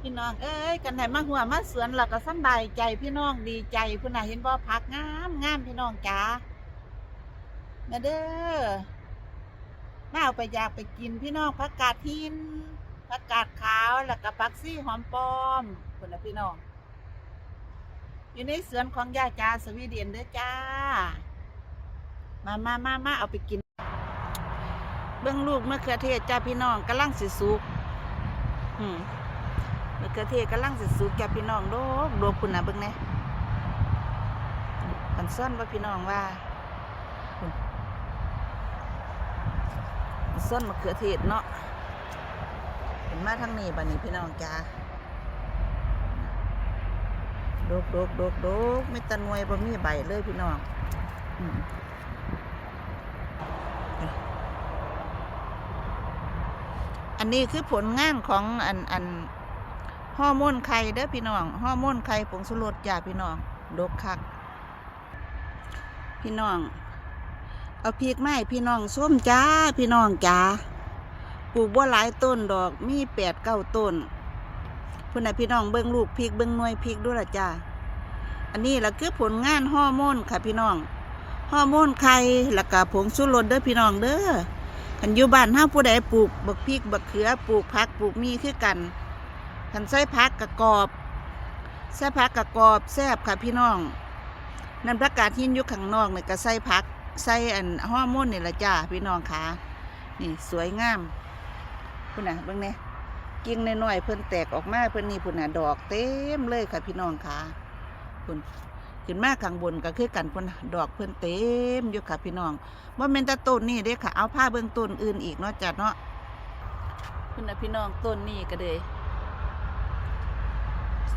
พี่น้องเอ้ยกันไหนมาหัวมาสวนเราก็สบายใจพี่น้องดีใจพุ่นน่ะเห็นบ่พักงามงามพี่น้องจ๋ามาเด้อมาเอาไปอยากไปกินพี่น้องผักกาดหินผักกาดขาวแล้วก็ผักซี่หอมปลอมพุ่นะพี่น้อง อยู่ในสวนของย่าจ้าสวีเดนเด้อจ้า มามามามาเอาไปกิน เบื้องลูกมะเขือเทศจ้าพี่น้องกำลังสิสุกอืม มะเขือเทศกำลังสิสุกจ้าพี่น้องโดกโดกคุณนะเบิ่งแน่กันซ่อนว่าพี่น้องว่าพุ่นมันซ่อนมะเขือเทศเนาะเห็นมาทางนี้บัดนี้พี่น้องจ้าโดกโดกโดกโดกไม่ตะนวยบ่มีใบเลยพี่น้องอันนี้คือผลงานของอันอัน ฮอร์โมนไข่เด้อพี่น้องฮอร์โมนไข่ผงสุรสจ้าพี่น้องดกคัก พี่น้อง เอาพริกไม้พี่น้องส้มจ้าพี่น้องจ้าปลูกบัวหลายต้นดอกมีแปดเก้าต้นพุ่นน่ะพี่น้องเบิ้งลูกพริกเบิ้งหน่วยพริกด้วยล่ะจ้าอันนี้หละคือผลงานฮอร์โมนค่ะพี่น้องฮอร์โมนไข่ล้วก็ผงสุรสเด้อพี่น้องเด้อคันอยู่บ้านห้าผู้ใดปลูกบักพริกบักเขือปลูกผักปลูกมีคือกัน คันใส่ผักกระกรอบใส่ผักกระกรอบแซ่บค่ะพี่น้องนั่นประกาศหินยู่ข้างนอกเนี่ยก็ใส่ผักใส่อันฮอร์โมนนี่ละจ้าพี่น้องค่ะนี่สวยงามพุ่นน่ะเบิ่งเนี่ยกิ่งน้อยๆเพิ่นแตกออกมาเพิ่นนี่พุ่นน่ะดอกเต็มเลยค่ะพี่น้องค่ะพุ่นขึ้นมาข้างบนก็คือกันพุ่นน่ะดอกเพิ่นเต็มอยู่ค่ะพี่น้องว่าเมนแตต้นนี่เด้ค่ะเอาผ้าเบื้องต้นอื่นอีกเนาะจัดเนาะคุณน่ะพี่น้องต้นนี่ก็เลย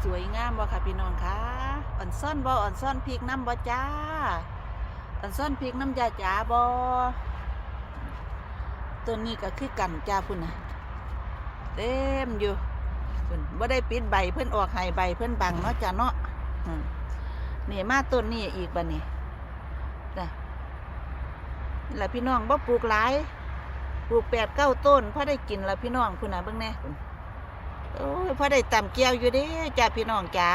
สวยงามบ่ค่ะพี่น้องคะอ่อนซ่อนบ่อ่อนซ่อนพริกน้ำบ่จ้าอ่อนซ่อนพริกน้ำยาจ๋าบ่ต้นนี้ก็คือกันจ้าพุ่นนะเต็มอยู่พุ่นบ่ได้ปิดใบเพิ่นออกให้ใบเพิ่นบังเนาะจ้าเนาะนี่มาต้นนี้อีกบัดนี้จ้ะนี่แหละพี่น้องบ่ปลูกหลายปลูกแปดเก้าต้นพอได้กินแล้วพี่น้องคุณนะเบิ่งแน่ โอ้ยพอได้ตำเกียวอยู่เด้จ้าพี่น้องจ้า